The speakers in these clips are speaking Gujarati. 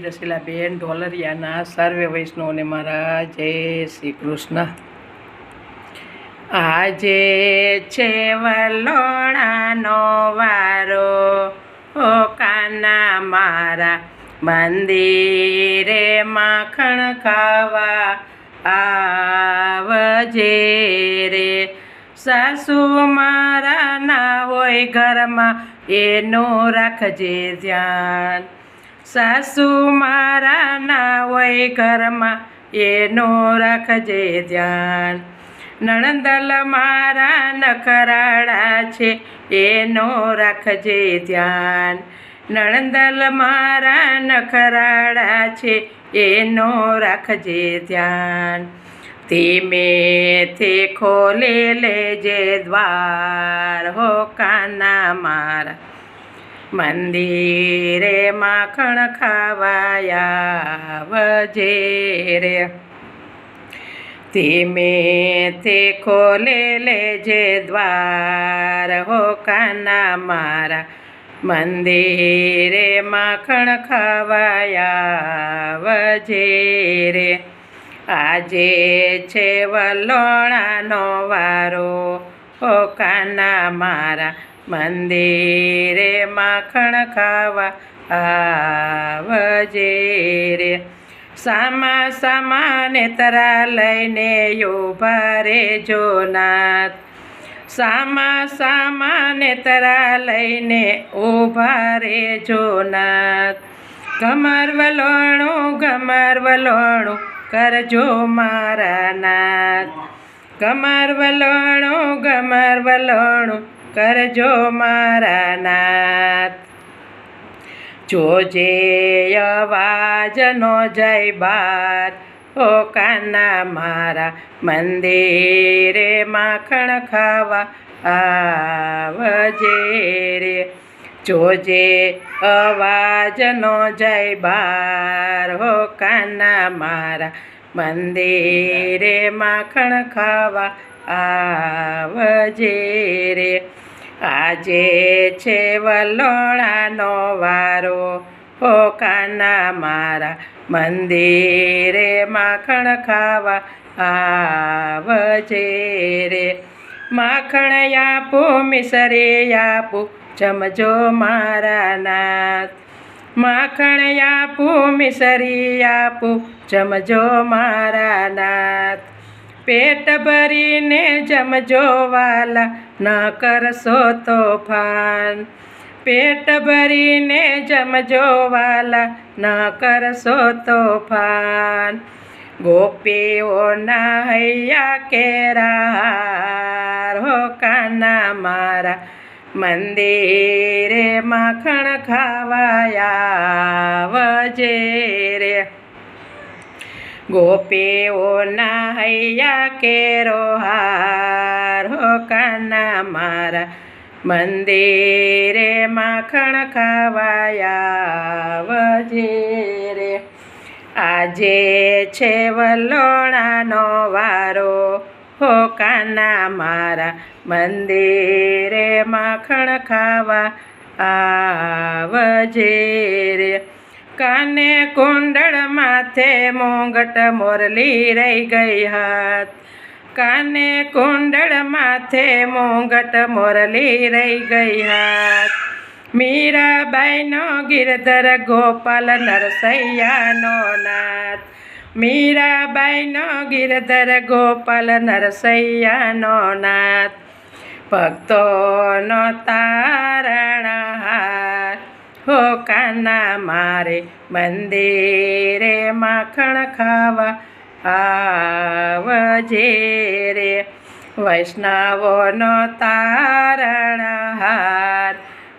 રસીલાબેન ઢોલરિયાના સર્વે વૈષ્ણવને મારા જય શ્રી કૃષ્ણ. આજે છે વલોણાનો વારો. ઓ કાના મારા, મંદિરે માખણ ખાવા આવજે રે. સાસુ મારા ના હોય ઘરમાં, એનું રાખજે ધ્યાન. સાસુ મારા ના હોય ઘરમાં એનો રાખજે ધ્યાન. નણંદલ મારા નખરાડા છે, એનો રાખજે ધ્યાન. નણંદલ મારા નખરાડા છે, એનો રાખજે ધ્યાન. ધીમે તે ખોલે લેજે દ્વાર હો કાના મારા મંદિરે માખણ ખાવાયા વજે રે. ધીમે તે ખોલે લેજે દ્વાર. હો કાના મારા, મંદિરે માખણ ખાવાયા વજે રે. આજે છે વલોણાનો વારો. હો કાના મારા મંદિરે માખણ ખાવા આવજે રે. સામા સામાને તરા લઈને ઊભા રે જોનાથ સામા સામાને તરા લઈને ઊભા રે જોનાથ ગમર વલોણું ગમર વલોણું કરજો મારા નાથ. ગમર વલોણું ગમર વલોણું કરજો મારા નાથ. જોજે અવાજનો જય બાર ઓ કાના મારા મંદિરે માખણ ખાવા આવજે રે. જોજે અવાજનો જય બાર, હો કાના મારા મંદિરે માખણ ખાવા આવજે રે. આજે છે વલોણાનો વારો. હો કાના મારા મંદિરે માખણ ખાવા આવજે રે. માખણ આપો, મિસરે આપું, જમજો મારા નાથ. માખણ આપું, મિસરી આપું, જમજો મારા નાથ. પેટ ભરીને જમજો વાલા ન કરશો તોફાન પેટ ભરીને જમજો વાલા ન કરશો તોફાન ગોપીઓના હૈયા કેરા હો કાના મારા. મંદિરે માખણ ખાવાયા વજે રે. ગોપીઓના હૈયા કેરો હાર હો કાના મારા મંદિરે માખણ ખાવાયા વજે રે. આજે છે વલોણાનો વારો હો કાના મારા મંદિરે માખણ ખાવા આવજે રે. કાને કુંડળ માથે મોંઘટ મોરલી રહી ગઈ હાથ. કાને કુંડળ માથે મોંઘટ મોરલી રહી ગઈ હાથ. મીરાબાઈનો ગિરધર ગોપાલ નરસૈયાનો નાથ. મીરાબાઈનો ગિરધર ગોપાલ નરસૈયાનો નાથ. ભક્તોનો તારણહાર હો કાના મારે મંદિરે માખણ ખાવા આવજે રે. વૈષ્ણવોનો તારણહાર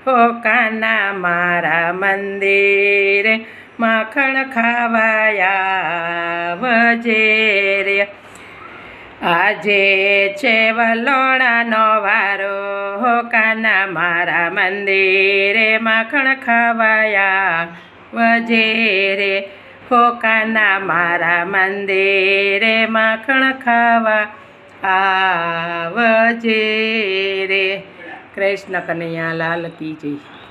હો કાના મારા મંદિરે માખણ ખાવાયા રે. આજે છે વલોણાનો વારો કાના મારા મંદિરે માખણ ખવાયા. વજેરે હો કાના મારા મંદિરે માખણ ખાવા આવજે રે કૃષ્ણ કનૈયા લાલ કી જય.